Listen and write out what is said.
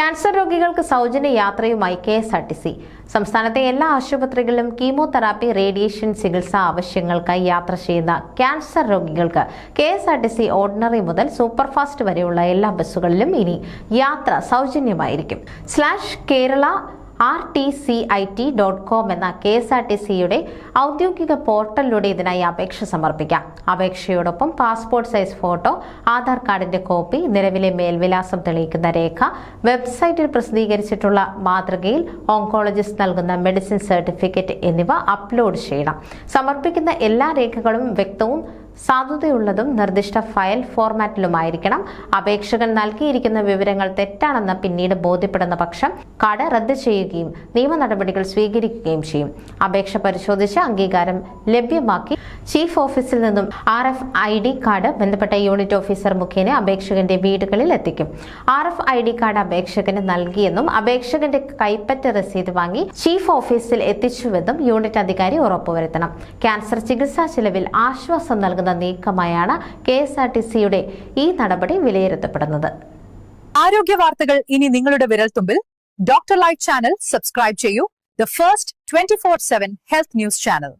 Cancer രോഗികൾക്ക് സൗജന്യ യാത്രയുമായി K S R T C. സംസ്ഥാനത്തെ എല്ലാ ആശുപത്രികളിലും കീമോതെറാപ്പി റേഡിയേഷൻ ചികിത്സ ആവശ്യങ്ങൾക്കായി യാത്ര ചെയ്യുന്ന ക്യാൻസർ രോഗികൾക്ക് K S R T C ordinary മുതൽ സൂപ്പർഫാസ്റ്റ് വരെയുള്ള എല്ലാ ബസ്സുകളിലും ഇനി യാത്ര സൗജന്യമായിരിക്കും. Slash Kerala R T C I T dot com എന്ന കെ എസ് ആർ ടി സിയുടെ ഔദ്യോഗിക പോർട്ടലിലൂടെ ഇതിനായി അപേക്ഷ സമർപ്പിക്കാം. അപേക്ഷയോടൊപ്പം പാസ്പോർട്ട് സൈസ് ഫോട്ടോ ആധാർ കാർഡിന്റെ കോപ്പി നിലവിലെ മേൽവിലാസം തെളിയിക്കുന്ന രേഖ വെബ്സൈറ്റിൽ പ്രസിദ്ധീകരിച്ചിട്ടുള്ള മാതൃകയിൽ ഓങ്കോളജിസ്റ്റ് നൽകുന്ന മെഡിസിൻ സർട്ടിഫിക്കറ്റ് എന്നിവ അപ്ലോഡ് ചെയ്യണം. സമർപ്പിക്കുന്ന എല്ലാ രേഖകളും വ്യക്തവും സാധുതയുള്ളതും നിർദ്ദിഷ്ട ഫയൽ ഫോർമാറ്റിലുമായിരിക്കണം. അപേക്ഷകൻ നൽകിയിരിക്കുന്ന വിവരങ്ങൾ തെറ്റാണെന്ന് പിന്നീട് ബോധ്യപ്പെടുന്ന പക്ഷം കാർഡ് റദ്ദ് ചെയ്യുകയും നിയമ നടപടികൾ സ്വീകരിക്കുകയും ചെയ്യും. അപേക്ഷ പരിശോധിച്ച് അംഗീകാരം ലഭ്യമാക്കി. ചീഫ് ഓഫീസിൽ നിന്നും R F I D card ബന്ധപ്പെട്ട യൂണിറ്റ് ഓഫീസർ മുഖേന അപേക്ഷകന്റെ വീടുകളിൽ എത്തിക്കും. R F I D card അപേക്ഷകന് നൽകിയെന്നും അപേക്ഷകന്റെ കൈപ്പറ്റ രസീത് വാങ്ങി ചീഫ് ഓഫീസിൽ എത്തിച്ചുവെന്നും യൂണിറ്റ് അധികാരി ഉറപ്പുവരുത്തണം. ക്യാൻസർ ചികിത്സാ ചെലവിൽ ആശ്വാസം നൽകുന്ന നീക്കമായാണ് കെ എസ് ആർ ടി സിയുടെ ഈ നടപടി വിലയിരുത്തപ്പെടുന്നത്. ആരോഗ്യ വാർത്തകൾ ഇനി നിങ്ങളുടെ വിരൽത്തുമ്പിൽ. ഡോക്ടർ ലൈറ്റ് ചാനൽ സബ്സ്ക്രൈബ് ചെയ്യൂ. The first twenty four seven health news channel.